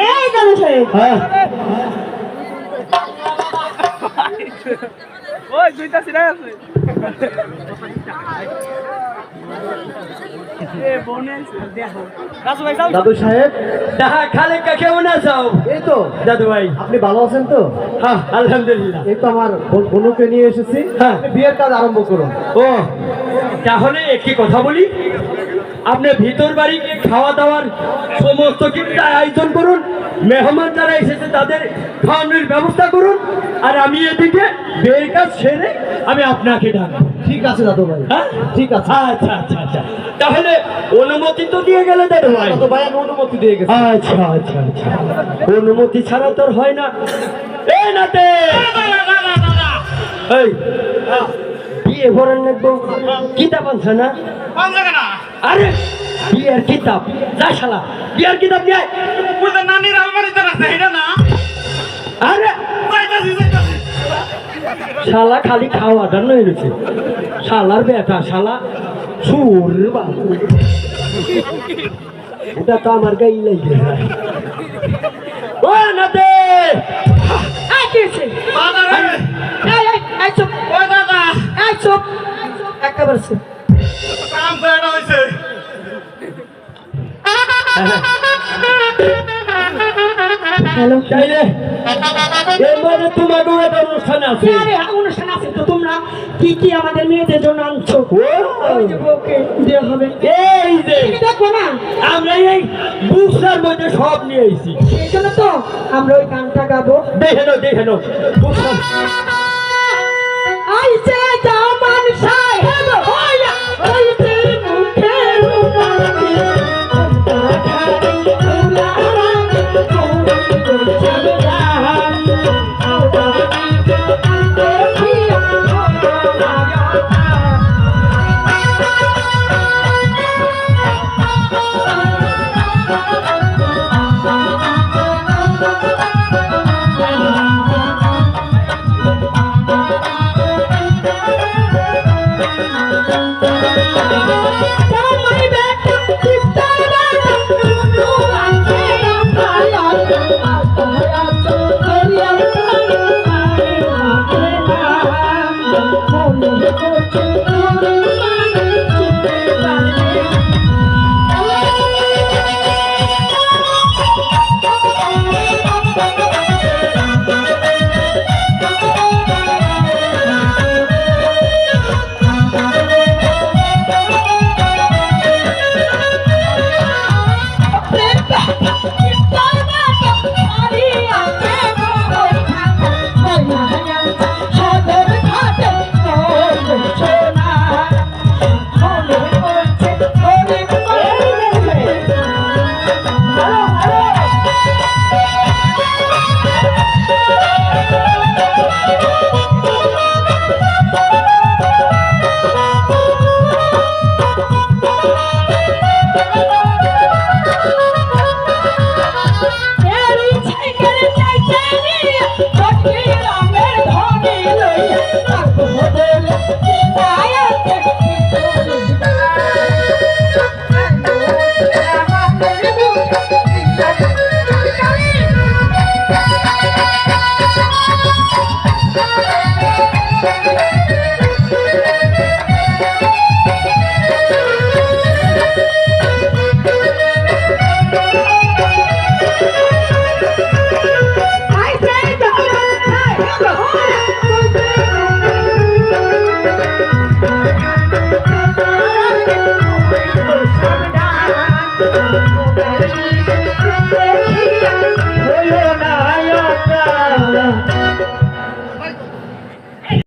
এই tu tá হ্যাঁ। দাদু সাহেব? তাহা খালেকা কেমন আছো এই তো। দাদু ভাই। আপনি ভালো আছেন তো? হ্যাঁ আলহামদুলিল্লাহ। এই তো আমার বোন- বোনকে নিয়ে এসেছি। হ্যাঁ। বিয়ের কাজ আরম্ভ করুন। ও তাহলে একটি কথা বলি। আপনি ভিতর বাড়ি খাওয়া দাওয়ার সমস্ত কিছু আয়োজন করুন। মেহমান যারা এসেছে তাদের খাওয়ানোর ব্যবস্থা করুন। আর আমি এদিকে বের কাজ সেরে আমি আপনাকে ডাকবো। ঠিক আছে দাদু ভাই। হ্যাঁ? ঠিক আছে। আচ্ছা আচ্ছা আচ্ছা। তাহলে অনুমতি তো দিয়ে গেলে দাদু ভাই। দাদু ভাই অনুমতি দিয়ে গেছি। আচ্ছা আচ্ছা আচ্ছা। অনুমতি ছাড়া তোর হয় না। এই নাতে! এই বিয়ে করার লাগবো কিতাব আনছে না আরে বিয়ের কিতাব। যা শালা বিয়ের কিতাব নিয়ে। নানির আলমারিতে রাখছে এটা না? আরে শালা খালি খাওয়াটা নই রয়েছে শালার বেটা শালা সুর বাবু এটা তো আমার গাই লাগে ও নাতে! এই হয়েছে? একেবারে কাম করে হ্যালো। চাইলে এর একটা অনুষ্ঠান আছে। অনুষ্ঠান আছে তো তোমরা কি কি আমাদের মেয়েদের জন্য আনছো? ও, যে বউকে দেওয়া হবে। এই যে। দেখো না। আমরা এই বুকসার মধ্যে সব নিয়ে এসেছি সেই জন্য তো আমরা ওই গানটা গাবো। দেখে নো দেখে নাও। Thank you.